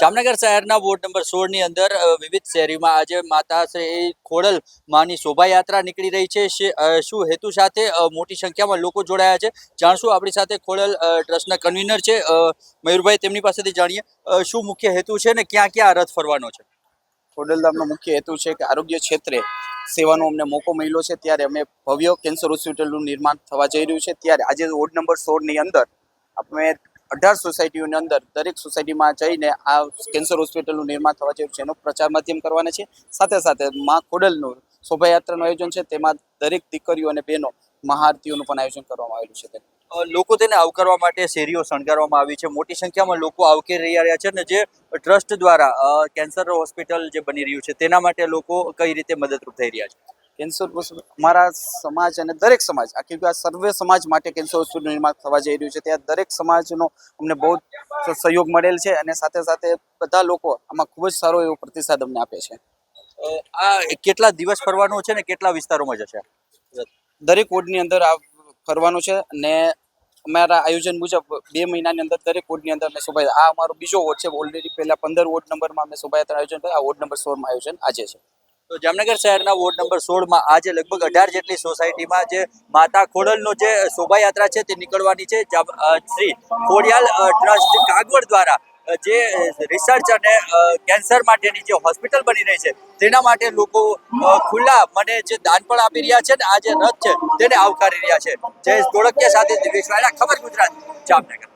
જામનગર શહેરના ward number સોળની અંદર વિવિધ શહેરીમાં આજે માતા શ્રી ખોડલ માની શોભાયાત્રા નીકળી રહી છે. શું હેતુ સાથે મોટી સંખ્યામાં લોકો જોડાયા છે? જાણશું આપણી સાથે ખોડલ ટ્રસ્ટના કન્વીનર છે મયુરભાઈ, તેમની પાસેથી જાણીએ. શું મુખ્ય હેતુ છે ને ક્યાં ક્યાં રથ ફરવાનો છે? ખોડલધામનો મુખ્ય હેતુ છે કે આરોગ્ય ક્ષેત્રે સેવાનો અમને મોકો મળ્યો છે. ત્યારે અમે ભવ્ય કેન્સર હોસ્પિટલનું નિર્માણ થવા જઈ રહ્યું છે. ત્યારે આજે વોર્ડ નંબર સોળની અંદર અમે અઢાર સોસાયટીઓની અંદર દરેક સોસાયટીમાં જઈને આ કેન્સર હોસ્પિટલનું નિર્માણ થવા રહ્યું છે. એનો પ્રચાર માધ્યમ કરવાના છે. સાથે સાથે મા ખોડલનું શોભાયાત્રાનું આયોજન છે. તેમાં દરેક દીકરીઓ અને બહેનો મહાઆરતીઓનું પણ આયોજન કરવામાં આવેલું છે લોકો તેને આવકારવા માટે શેરીઓ શણગારવામાં આવી છે. મોટી સંખ્યામાં લોકો આવકારી રહ્યા છે અને જે ટ્રસ્ટ દ્વારા કેન્સર હોસ્પિટલ જે બની રહ્યું છે, તેના માટે લોકો કઈ રીતે મદદરૂપ થઈ રહ્યા છે? કેન્સર અમારા સમાજ અને દરેક સમાજ આખી આ સર્વે સમાજ માટે કેન્સર હોસ્પિટલનું નિર્માણ થવા જઈ રહ્યું છે ત્યાં દરેક સમાજનો અમને બહુ સહયોગ મળેલ છે અને સાથે સાથે બધા લોકો આમાં ખૂબ જ સારો એવો પ્રતિસાદ અમને આપે છે. આ કેટલા દિવસ ફરવાનું છે ને કેટલા વિસ્તારોમાં જશે? દરેક વોર્ડની અંદર આ ફરવાનું છે અને અમારા આયોજન મુજબ બે મહિનાની અંદર દરેક વોર્ડની અંદર અમે શોભાયાત્રા આ અમારો બીજો વોર્ડ છે ઓલરેડી પહેલા પંદર વોર્ડ નંબરમાં અમે શોભાયાત્રા આયોજન કર્યું આ વોર્ડ નંબર સોળમાં આયોજન આજે છે. તો જામનગર શહેરના વોર્ડ નંબર સોળમાં આજે લગભગ અઢાર જેટલી સોસાયટીમાં જે માતા ખોડલનો જે શોભાયાત્રા છે તે નીકળવાની છે. શ્રી ખોડિયાલ ટ્રસ્ટ કાગવડ દ્વારા જે રિસર્ચ અને કેન્સર માટેની જે હોસ્પિટલ બની રહી છે, તેના માટે લોકો ખુલ્લા મને જે દાન પણ આપી રહ્યા છે ને આ જે રથ છે તેને આવકારી રહ્યા છે. જયેશ ધોળકિયા સાથે દિવેશ વાળા ખબર ગુજરાત, જામનગર.